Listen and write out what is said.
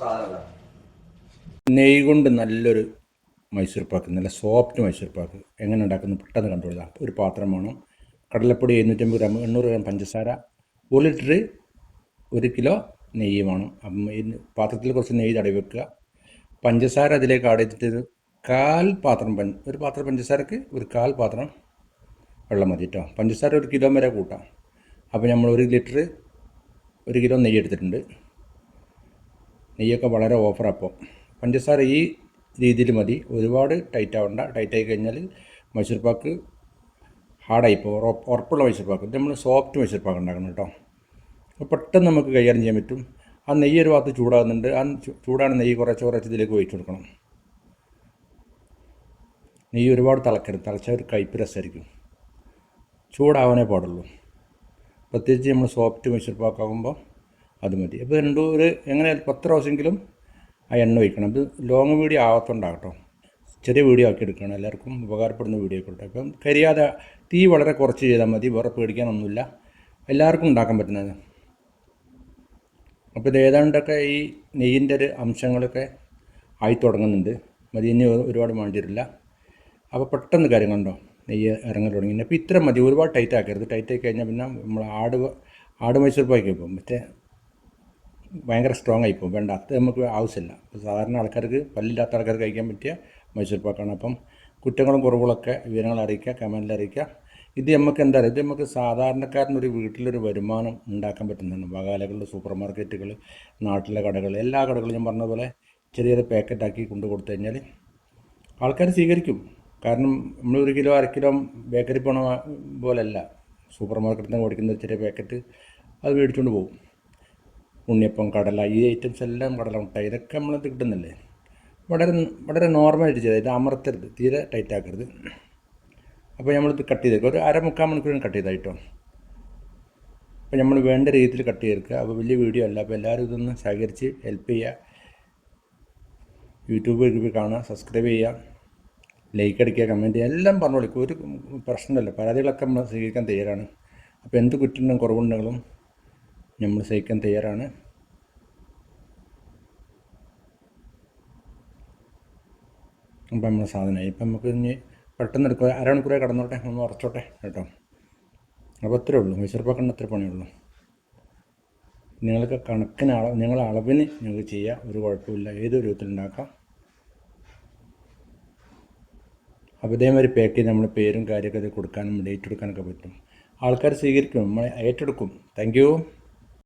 സാധനമല്ല. നെയ് കൊണ്ട് നല്ലൊരു മൈസൂർ പാക്ക് നല്ല സോഫ്റ്റ് മൈസൂർ പാക്ക്. എങ്ങനെ ഉണ്ടാക്കുന്നു പെട്ടെന്ന് കണ്ടുപിടിക്കാം ഒരു പാത്രം വേണം. കടലപ്പൊടി എഴുന്നൂറ്റമ്പത് ഗ്രാം എണ്ണൂറ് ഗ്രാം പഞ്ചസാര ഒരു ലിറ്റർ ഒരു കിലോ നെയ്യ് വേണം. അപ്പം പാത്രത്തിൽ കുറച്ച് നെയ്യ് തടവി വെക്കുക. പഞ്ചസാര അതിലേക്ക് ഒരു കാൽ പാത്രം ഒരു പാത്രം പഞ്ചസാരക്ക് ഒരു കാൽ പാത്രം വെള്ളം മതി കേട്ടോ പഞ്ചസാര ഒരു കിലോ വരെ കൂട്ടാം. അപ്പോൾ നമ്മൾ ഒരു ലിറ്റർ ഒരു കിലോ നെയ്യ് എടുത്തിട്ടുണ്ട്. നെയ്യൊക്കെ വളരെ അപ്പോൾ പഞ്ചസാര ഈ രീതിയിൽ മതി. ഒരുപാട് ടൈറ്റ് ആവണ്ട. ടൈറ്റ് ആയി കഴിഞ്ഞാൽ മൈസൂർ പാക്ക് ഹാർഡായി പോകും. ഉറപ്പുള്ള മൈസൂർ പാക്ക്. നമ്മൾ സോഫ്റ്റ് മൈസൂർ പാക്ക് ഉണ്ടാക്കണം കേട്ടോ. അപ്പോൾ പെട്ടെന്ന് നമുക്ക് കൈകാര്യം ചെയ്യാൻ പറ്റും. ആ നെയ്യ് ഒരു ഭാഗത്ത് ചൂടാകുന്നുണ്ട്. ആ ചൂടാണ് നെയ്യ് കുറച്ച് കുറച്ച് ഇതിലേക്ക് ഒഴിച്ചു കൊടുക്കണം. നെയ്യ് ഒരുപാട് തിളക്കരുത്. തിളച്ചാൽ ഒരു കയ്പ് രസമായിരിക്കും. ചൂടാവാനേ പാടുള്ളൂ. പ്രത്യേകിച്ച് നമ്മൾ സോഫ്റ്റ് മൈസൂർ പാക്കാകുമ്പോൾ അത് മതി. അപ്പോൾ രണ്ടു ഒരു എങ്ങനെ പത്ത് പ്രാവശ്യമെങ്കിലും ആ എണ്ണ ഒഴിക്കണം. ഇത് ലോങ് വീഡിയോ ആവത്തുണ്ടാകട്ടോ ചെറിയ വീഡിയോ ആക്കി എടുക്കണം. എല്ലാവർക്കും ഉപകാരപ്പെടുന്ന വീഡിയോ ആയിക്കോട്ടെ അപ്പം കരിയാതെ തീ വളരെ കുറച്ച് ചെയ്താൽ മതി. വേറെ പേടിക്കാനൊന്നുമില്ല. എല്ലാവർക്കും ഉണ്ടാക്കാൻ പറ്റുന്നത്. അപ്പോൾ ഇത് ഏതാണ്ടൊക്കെ ഈ നെയ്യിന്റെ ഒരു അംശങ്ങളൊക്കെ ആയി തുടങ്ങുന്നുണ്ട്. മതി ഇനി ഒരുപാട് വേണ്ടിയിട്ടില്ല അപ്പോൾ പെട്ടെന്ന് കാര്യങ്ങളുണ്ടോ? നെയ്യ് ഇറങ്ങൽ തുടങ്ങി. അപ്പോൾ ഇത്ര മതി. ഒരുപാട് ടൈറ്റ് ആക്കരുത്. ടൈറ്റ് ആക്കി കഴിഞ്ഞാൽ പിന്നെ നമ്മൾ ആട് ആട് മൈസൂർ പോയി പോകും. മറ്റേ ഭയങ്കര സ്ട്രോങ് ആയി പോകും. വേണ്ട അത് നമുക്ക് ആവശ്യമില്ല. അപ്പോൾ സാധാരണ ആൾക്കാർക്ക് പല്ലില്ലാത്ത ആൾക്കാർക്ക് കഴിക്കാൻ പറ്റിയ മൈസൂർ പാക്കാണ്. അപ്പം കുറ്റങ്ങളും കുറവുകളൊക്കെ വിവരങ്ങൾ അറിയിക്കുക കമന്റിൽ അറിയിക്കുക. ഇത് നമുക്ക് എന്താ പറയുക ഇത് നമുക്ക് സാധാരണക്കാരനൊരു വീട്ടിലൊരു വരുമാനം ഉണ്ടാക്കാൻ പറ്റുന്നതാണ്. വകാലകളിൽ സൂപ്പർ മാർക്കറ്റുകൾ നാട്ടിലെ കടകൾ എല്ലാ കടകളും ഞാൻ പറഞ്ഞ പോലെ ചെറിയ ചെറിയ പാക്കറ്റാക്കി കൊണ്ടു കൊടുത്തു കഴിഞ്ഞാൽ ആൾക്കാർ സ്വീകരിക്കും. കാരണം നമ്മൾ ഒരു കിലോ അര കിലോ ബേക്കറി പോണ പോലെയല്ല സൂപ്പർ മാർക്കറ്റിൽ നിന്ന് മേടിക്കുന്ന ചെറിയ പാക്കറ്റ് അത് മേടിച്ചുകൊണ്ട് പോകും. ഉണ്ണിയപ്പം കടല ഈ ഐറ്റംസ് എല്ലാം കടല മുട്ട ഇതൊക്കെ നമ്മൾ കിട്ടുന്നില്ലേ? വളരെ വളരെ നോർമലായിട്ട് ചെയ്താൽ ഇത് അമർത്തരുത് തീരെ ടൈറ്റ് ആക്കരുത്. അപ്പോൾ നമ്മളിത് കട്ട് ചെയ്തേക്കുക ഒരു അര മുക്കാൽ മണിക്കൂറിന് കട്ട് ചെയ്തായിട്ടോ അപ്പോൾ നമ്മൾ വേണ്ട രീതിയിൽ കട്ട് ചെയ്തെടുക്കുക. അപ്പോൾ വലിയ വീഡിയോ അല്ല. അപ്പോൾ എല്ലാവരും ഇതൊന്ന് സഹകരിച്ച് ഹെൽപ്പ് ചെയ്യുക. യൂട്യൂബ് പോയി കാണുക സബ്സ്ക്രൈബ് ചെയ്യുക ലൈക്ക് അടിക്കുക കമന്റ് ചെയ്യുക എല്ലാം പറഞ്ഞു പറഞ്ഞോളൂ. ഒരു പ്രശ്നമില്ല പരാതികളൊക്കെ നമ്മൾ സ്വീകരിക്കാൻ തയ്യാറാണ്. അപ്പോൾ എന്ത് കുറ്റുണ്ടെങ്കിലും കുറവുണ്ടെങ്കിലും നമ്മൾ സഹിക്കാൻ തയ്യാറാണ്. അപ്പം നമ്മൾ സാധനമായി. ഇപ്പം നമുക്ക് ഇനി പെട്ടെന്ന് എടുക്കുക. അരമണിക്കൂറേ കടന്നോട്ടെ. ഒന്ന് ഉറച്ചോട്ടെ കേട്ടോ. അപ്പോൾ അത്രേ ഉള്ളൂ. മൈസൂർ പാക്കണ്ട അത്ര പണിയുള്ളൂ. നിങ്ങൾക്ക് കണക്കിന് അളവ് നിങ്ങൾ അളവിന് നിങ്ങൾക്ക് ചെയ്യാം. ഒരു കുഴപ്പമില്ല ഏതൊരു രൂപത്തിലുണ്ടാക്കാം അപ്പോൾ ഇതേമാതിരി പാക്ക് ചെയ്ത് നമ്മുടെ പേരും കാര്യമൊക്കെ കൊടുക്കാനും ഡേറ്റ് കൊടുക്കാനൊക്കെ പറ്റും. ആൾക്കാർ സ്വീകരിക്കും. നമ്മൾ ഏറ്റെടുക്കും. താങ്ക്